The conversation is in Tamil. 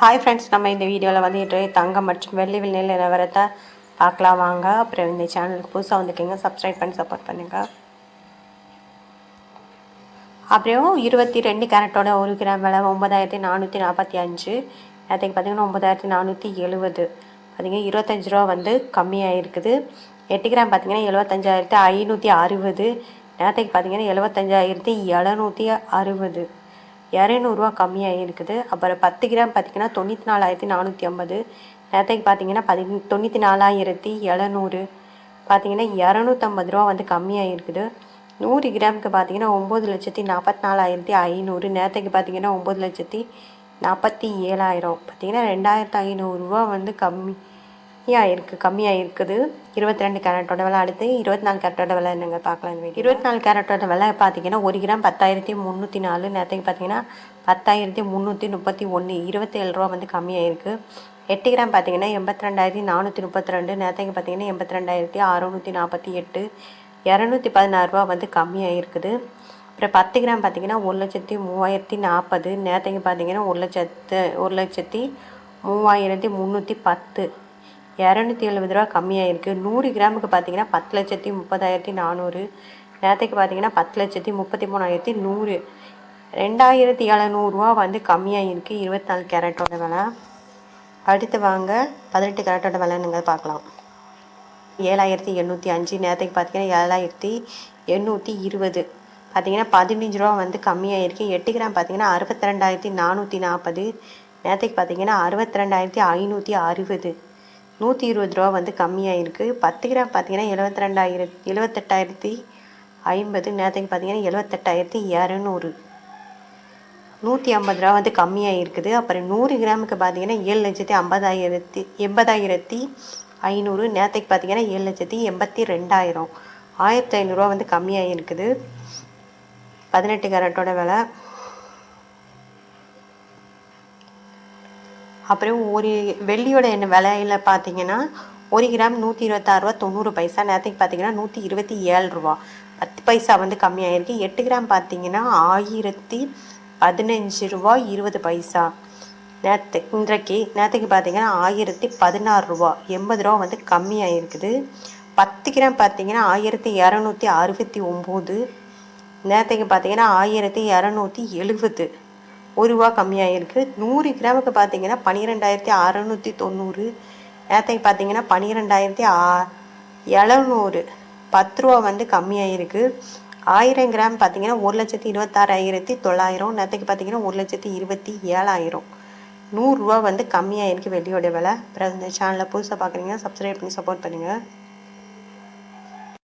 ஹாய் ஃப்ரெண்ட்ஸ் நம்ம இந்த வீடியோவில் வந்து இன்றைய தங்கம் மற்றும் வெள்ளி விலை நிலவரத்தை பார்க்கலாம் வாங்க. அப்புறம் இந்த சேனலுக்கு புதுசாக வந்துருக்கீங்க சப்ஸ்கிரைப் பண்ணி சப்போர்ட் பண்ணுங்கள் அப்புறம் இருபத்தி ரெண்டு கேரட்டோட ஒரு கிராம் விலை ஒன்பதாயிரத்தி நானூற்றி நாற்பத்தி அஞ்சு. நேற்றுக்கு பார்த்தீங்கன்னா ஒன்பதாயிரத்தி நானூற்றி எழுபது பார்த்திங்கன்னா இருபத்தஞ்சி ரூபா வந்து கம்மியாக இருக்குது எட்டு கிராம் பார்த்தீங்கன்னா எழுபத்தஞ்சாயிரத்தி ஐநூற்றி அறுபது. நேற்றுக்கு பார்த்தீங்கன்னா எழுபத்தஞ்சாயிரத்தி எழுநூற்றி அறுபது. இரநூறுவா கம்மியாக இருக்குது. அப்புறம் பத்து கிராம் பார்த்தீங்கன்னா தொண்ணூற்றி நாலாயிரத்தி நானூற்றி ஐம்பது. நேற்றுக்கு பார்த்தீங்கன்னா பதி தொண்ணூற்றி நாலாயிரத்தி எழுநூறு. பார்த்திங்கன்னா இரநூத்தம்பது ரூபா வந்து கம்மியாக இருக்குது. நூறு கிராமுக்கு பார்த்தீங்கன்னா ஒம்பது லட்சத்தி நாற்பத்தி நாலாயிரத்தி ஐநூறு. நேற்றுக்கு பார்த்தீங்கன்னா ஒம்பது லட்சத்தி நாற்பத்தி ஏழாயிரம். பார்த்தீங்கன்னா ரெண்டாயிரத்து ஐநூறுரூவா வந்து கம்மி. கம்மியாக இருக்குது கம்மியாக இருக்குது இருபத்தி ரெண்டு கேரட்டோட விலை அடுத்து இருபத்தி நாலு கேரட்டோட விலை நீங்கள் பார்க்கலாம் இந்த இருபத்தி நாலு கேரட்டோட விலை பார்த்தீங்கன்னா ஒரு கிராம் பத்தாயிரத்தி முந்நூற்றி நாலு நேரத்துக்கு பார்த்தீங்கன்னா பத்தாயிரத்தி முந்நூற்றி முப்பத்தி ஒன்று இருபத்தேழு ரூபா வந்து கம்மியாக இருக்குது எட்டு கிராம் பார்த்தீங்கன்னா எண்பத்தி ரெண்டாயிரத்தி நானூற்றி முப்பத்தி ரெண்டு நேரத்துக்கு பார்த்தீங்கன்னா எண்பத்தி ரெண்டாயிரத்தி அறநூற்றி நாற்பத்தி எட்டு இரநூத்தி பதினாறுரூவா வந்து கம்மியாக இருக்குது அப்புறம் பத்து கிராம் பார்த்தீங்கன்னா ஒரு லட்சத்தி மூவாயிரத்தி நாற்பது நேரத்துக்கு பார்த்தீங்கன்னா ஒரு லட்சத்து ஒரு லட்சத்தி மூவாயிரத்தி முந்நூற்றி பத்து இரநூத்தி எழுபது ரூபா கம்மியாக இருக்குது நூறு கிராமுக்கு பார்த்தீங்கன்னா பத்து லட்சத்தி முப்பதாயிரத்தி நானூறு. நேரத்துக்கு பார்த்தீங்கன்னா பத்து லட்சத்தி முப்பத்தி மூணாயிரத்தி நூறு. ரெண்டாயிரத்தி எழுநூறுவா வந்து கம்மியாக இருக்குது இருபத்தி நாலு கேரட்டோட விலை. அடுத்து வாங்க பதினெட்டு கேரட்டோட விலைன்னு பார்க்கலாம். ஏழாயிரத்தி எண்ணூற்றி அஞ்சு. நேரத்துக்கு பார்த்தீங்கன்னா ஏழாயிரத்தி எண்ணூற்றி இருபது. பார்த்தீங்கன்னா பதினஞ்சு ரூபா வந்து கம்மியாக இருக்குது எட்டு கிராம் பார்த்தீங்கன்னா அறுபத்தி ரெண்டாயிரத்தி நானூற்றி நாற்பது. நேரத்துக்கு பார்த்தீங்கன்னா அறுபத்தி ரெண்டாயிரத்தி ஐநூற்றி அறுபது. நூற்றி இருபது ரூபா வந்து கம்மியாக இருக்குது பத்து கிராம் பார்த்தீங்கன்னா எழுபத்தி ரெண்டாயிரத்தி எழுபத்தெட்டாயிரத்தி ஐம்பது நேரத்துக்கு பார்த்தீங்கன்னா எழுபத்தெட்டாயிரத்தி இரநூறு. நூற்றி ஐம்பது ரூபா வந்து கம்மியாக இருக்குது அப்புறம் நூறு கிராமுக்கு பார்த்தீங்கன்னா ஏழு லட்சத்தி ஐம்பதாயிரத்தி எண்பதாயிரத்தி ஐநூறு நேரத்துக்கு பார்த்தீங்கன்னா ஏழு லட்சத்தி எண்பத்தி ரெண்டாயிரம். ஆயிரத்தி ஐநூறுரூவா வந்து கம்மியாக இருக்குது பதினெட்டு கேரட்டோட விலை அப்புறம் ஒரு வெள்ளியோட என்ன விலையில் பார்த்தீங்கன்னா ஒரு கிராம் நூற்றி இருபத்தாறுரூவா தொண்ணூறு பைசா. நேற்றுக்கு பார்த்தீங்கன்னா நூற்றி இருபத்தி ஏழு ரூபா. பத்து பைசா வந்து கம்மியாயிருக்கு. எட்டு கிராம் பார்த்தீங்கன்னா ஆயிரத்தி பதினஞ்சு ரூபா இருபது பைசா. நேற்று இன்றைக்கு நேற்றுக்கு பார்த்தீங்கன்னா ஆயிரத்தி பதினாறு ரூபா. எண்பது ரூபா வந்து கம்மியாக இருக்குது பத்து கிராம் பார்த்தீங்கன்னா ஆயிரத்தி இரநூத்தி அறுபத்தி ஒம்பது. நேற்றுக்கு பார்த்தீங்கன்னா ஆயிரத்தி இரநூத்தி எழுபது. ஒரு ரூபா கம்மியாக இருக்குது நூறு கிராமுக்கு பார்த்தீங்கன்னா பன்னிரெண்டாயிரத்தி அறநூற்றி தொண்ணூறு. நேற்றுக்கு பார்த்தீங்கன்னா பன்னிரெண்டாயிரத்தி ஆ எழுநூறு. பத்து ரூபா வந்து கம்மியாக இருக்குது ஆயிரம் கிராம் பார்த்தீங்கன்னா ஒரு லட்சத்தி இருபத்தாறாயிரத்தி தொள்ளாயிரம். நேற்றுக்கு பார்த்தீங்கன்னா ஒரு லட்சத்தி இருபத்தி ஏழாயிரம். நூறுரூவா வந்து கம்மியாக இருக்குது வெள்ளியோட விலை. அப்புறம் இந்த சேனலை புதுசாக பார்க்குறீங்கன்னா சப்ஸ்கிரைப் பண்ணி சப்போர்ட் பண்ணுங்கள்